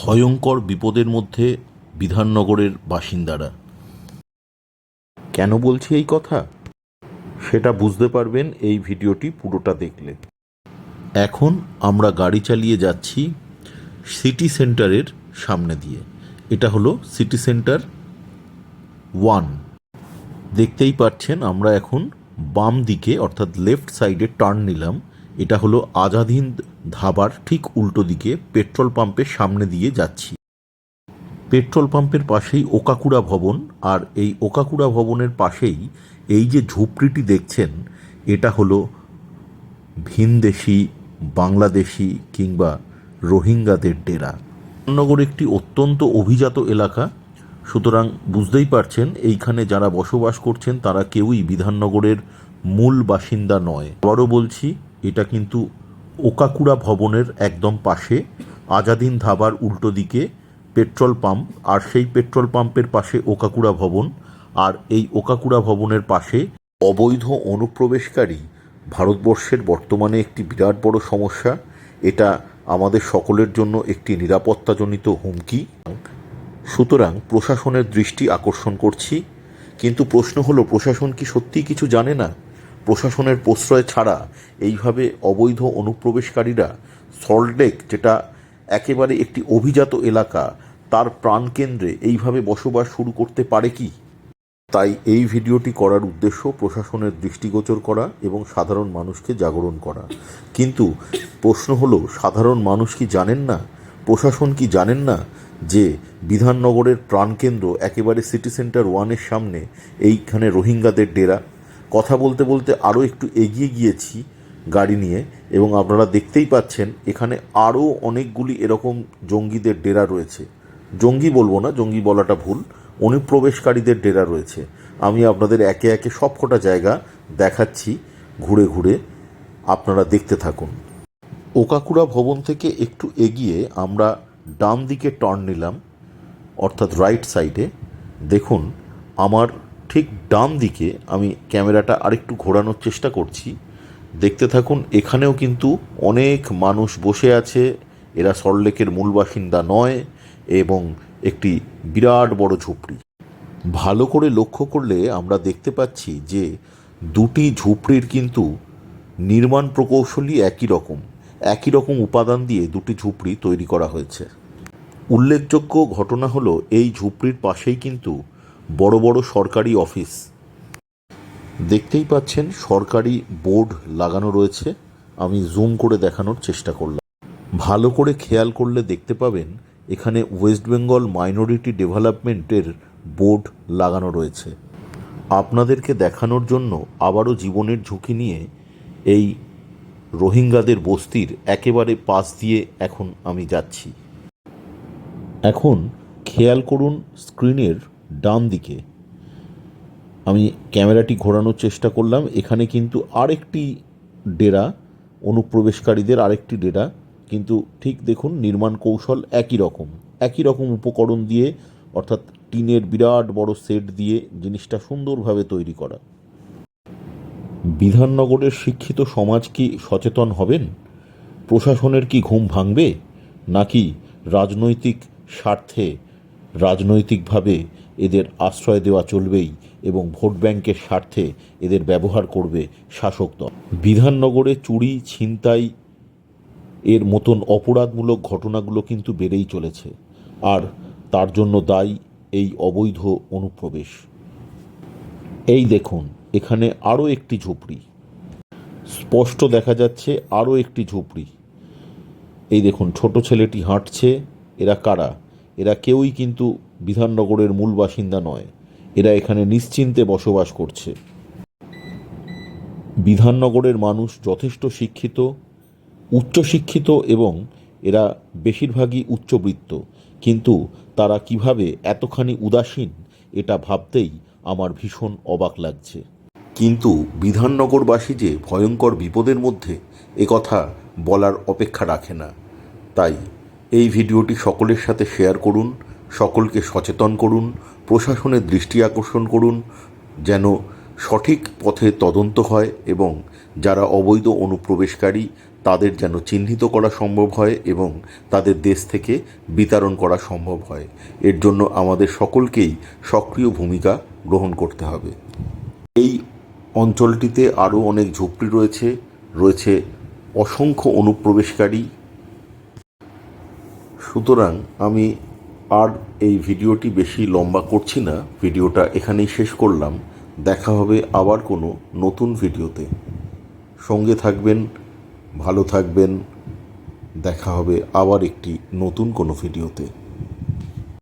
ভয়ঙ্কর বিপদের মধ্যে বিধাননগরের বাসিন্দারা। কেন বলছি এই কথা? সেটা বুঝতে পারবেন এই ভিডিওটি পুরোটা দেখলে। এখন আমরা গাড়ি চালিয়ে যাচ্ছি সিটি সেন্টারের সামনে দিয়ে। এটা হলো সিটি সেন্টার ওয়ান। দেখতেই পাচ্ছেন আমরা এখন বাম দিকে, অর্থাৎ লেফট সাইডে টার্ন নিলাম। এটা হলো আজাদিন ধাবার ঠিক উল্টো দিকে পেট্রোল পাম্পের সামনে দিয়ে যাচ্ছি। পেট্রোল পাম্পের পাশেই ওকাকুড়া ভবন আর এই ওকাকুড়া ভবনের পাশেই এই যে ঝুপড়িটি দেখছেন, এটা হলো ভিনদেশি, বাংলাদেশি কিংবা রোহিঙ্গাদের ডেরা। নগর একটি অত্যন্ত অভিজাত এলাকা। সুতরাং বুঝতেই পারছেন, এইখানে যারা বসবাস করছেন তারা কেউই বিধাননগরের মূল বাসিন্দা নয়। আবারও বলছি, এটা কিন্তু ওকাকুড়া ভবনের একদম পাশে, আজাদিন ধাবার উল্টো দিকে পেট্রোল পাম্প, আর সেই পেট্রোল পাম্পের পাশে ওকাকুড়া ভবন, আর এই ওকাকুড়া ভবনের পাশে অবৈধ অনুপ্রবেশকারী ভারতবর্ষের বর্তমানে একটি বিরাট বড় সমস্যা। এটা আমাদের সকলের জন্য একটি নিরাপত্তাজনিত হুমকি। সুতরাং প্রশাসনের দৃষ্টি আকর্ষণ করছি, কিন্তু প্রশ্ন হলো, প্রশাসন কি সত্যিই কিছু জানে না? প্রশাসনের প্রশ্রয় ছাড়া এইভাবে অবৈধ অনুপ্রবেশকারীরা সল্টলেক যেটা একেবারে একটি অভিজাত এলাকা, তার প্রাণকেন্দ্রে এইভাবে বসবাস শুরু করতে পারে কি? তাই এই ভিডিওটি করার উদ্দেশ্য প্রশাসনের দৃষ্টিগোচর করা এবং সাধারণ মানুষকে জাগরণ করা। কিন্তু প্রশ্ন হলো, সাধারণ মানুষ কি জানেন না? প্রশাসন কি জানেন না যে বিধাননগরের প্রাণকেন্দ্র একেবারে সিটি সেন্টার ওয়ানের সামনে এইখানে রোহিঙ্গাদের ডেরা? কথা বলতে বলতে আরও একটু এগিয়ে গিয়েছি গাড়ি নিয়ে, এবং আপনারা দেখতেই পাচ্ছেন এখানে আরও অনেকগুলি এরকম জঙ্গিদের ডেরা রয়েছে। জঙ্গি বলব না, জঙ্গি বলাটা ভুল, অনুপ্রবেশকারীদের ডেরা রয়েছে। আমি আপনাদের একে একে সবকটা জায়গা দেখাচ্ছি, ঘুরে ঘুরে আপনারা দেখতে থাকুন। ওকাকুড়া ভবন থেকে একটু এগিয়ে আমরা ডান দিকে টার্ন নিলাম, অর্থাৎ রাইট সাইডে দেখুন, আমার ঠিক ডান দিকে আমি ক্যামেরাটা আরেকটু ঘোরানোর চেষ্টা করছি। দেখতে থাকুন, এখানেও কিন্তু অনেক মানুষ বসে আছে। এরা সল্টলেকের মূল বাসিন্দা নয় এবং একটি বিরাট বড় ঝুপড়ি। ভালো করে লক্ষ্য করলে আমরা দেখতে পাচ্ছি যে দুটি ঝুপড়ির কিন্তু নির্মাণ প্রকৌশলী একই রকম। একই রকম উপাদান দিয়ে দুটি ঝুপড়ি তৈরি করা হয়েছে। উল্লেখযোগ্য ঘটনা হলো, এই ঝুপড়ির পাশেই কিন্তু বড় বড় সরকারি অফিস। দেখতেই পাচ্ছেন সরকারি বোর্ড লাগানো রয়েছে। আমি জুম করে দেখানোর চেষ্টা করলাম। ভালো করে খেয়াল করলে দেখতে পাবেন এখানে ওয়েস্ট বেঙ্গল মাইনরিটি ডেভেলপমেন্টের বোর্ড লাগানো রয়েছে। আপনাদেরকে দেখানোর জন্য আবারও জীবনের ঝুঁকি নিয়ে এই রোহিঙ্গাদের বস্তির একেবারে পাশ দিয়ে এখন আমি যাচ্ছি। এখন খেয়াল করুন স্ক্রিনের ডান দিকে। আমি ক্যামেরাটি ঘোরানোর চেষ্টা করলাম। এখানে কিন্তু আরেকটি ডেরা, অনুপ্রবেশকারীদের আরেকটি ডেরা। কিন্তু ঠিক দেখুন, নির্মাণ কৌশল একই রকম। একই রকম উপকরণ দিয়ে, অর্থাৎ টিনের বিরাট বড় সেট দিয়ে জিনিসটা সুন্দরভাবে তৈরি করা। বিধাননগরের শিক্ষিত সমাজ কি সচেতন হবেন? প্রশাসনের কি ঘুম ভাঙবে? নাকি রাজনৈতিক স্বার্থে, রাজনৈতিকভাবে এদের আশ্রয় দেওয়া চলবেই এবং ভোট ব্যাংকের স্বার্থে এদের ব্যবহার করবে শাসক দল। বিধাননগরে চুরি, ছিনতাই এর মতন অপরাধমূলক ঘটনাগুলো কিন্তু বেড়েই চলেছে। আর তার জন্য দায়ী এই অবৈধ অনুপ্রবেশ। এই দেখুন, এখানে আরও একটি ঝুপড়ি। স্পষ্ট দেখা যাচ্ছে আরও একটি ঝুপড়ি। এই দেখুন, ছোট ছেলেটি হাঁটছে, এরা কারা? এরা কেউই কিন্তু বিধাননগরের মূল বাসিন্দা নয়। এরা এখানে নিশ্চিন্তে বসবাস করছে। বিধাননগরের মানুষ যথেষ্ট শিক্ষিত, উচ্চশিক্ষিত এবং এরা বেশিরভাগই উচ্চবৃত্ত। কিন্তু তারা কীভাবে এতখানি উদাসীন, এটা ভাবতেই আমার ভীষণ অবাক লাগছে। কিন্তু বিধাননগরবাসী যে ভয়ঙ্কর বিপদের মধ্যে একথা বলার অপেক্ষা রাখে না। তাই এই ভিডিওটি সকলের সাথে শেয়ার করুন সকলকে সচেতন করুন, প্রশাসনের দৃষ্টি আকর্ষণ করুন, যেন সঠিক পথে তদন্ত হয় এবং যারা অবৈধ অনুপ্রবেশকারী, তাদের যেন চিহ্নিত করা সম্ভব হয় এবং তাদের দেশ থেকে বিতাড়ন করা সম্ভব হয়। এর জন্য আমাদের সকলকেই সক্রিয় ভূমিকা গ্রহণ করতে হবে। এই অঞ্চলটিতে আরও অনেক ঝুপড়ি রয়েছে রয়েছে অসংখ্য অনুপ্রবেশকারী। সুতরাং আমি আর এই ভিডিওটি বেশি লম্বা করছি না, ভিডিওটা এখানেই শেষ করলাম। দেখা হবে আবার কোনো নতুন ভিডিওতে। সঙ্গে থাকবেন, ভালো থাকবেন, দেখা হবে আবার একটি নতুন কোনো ভিডিওতে।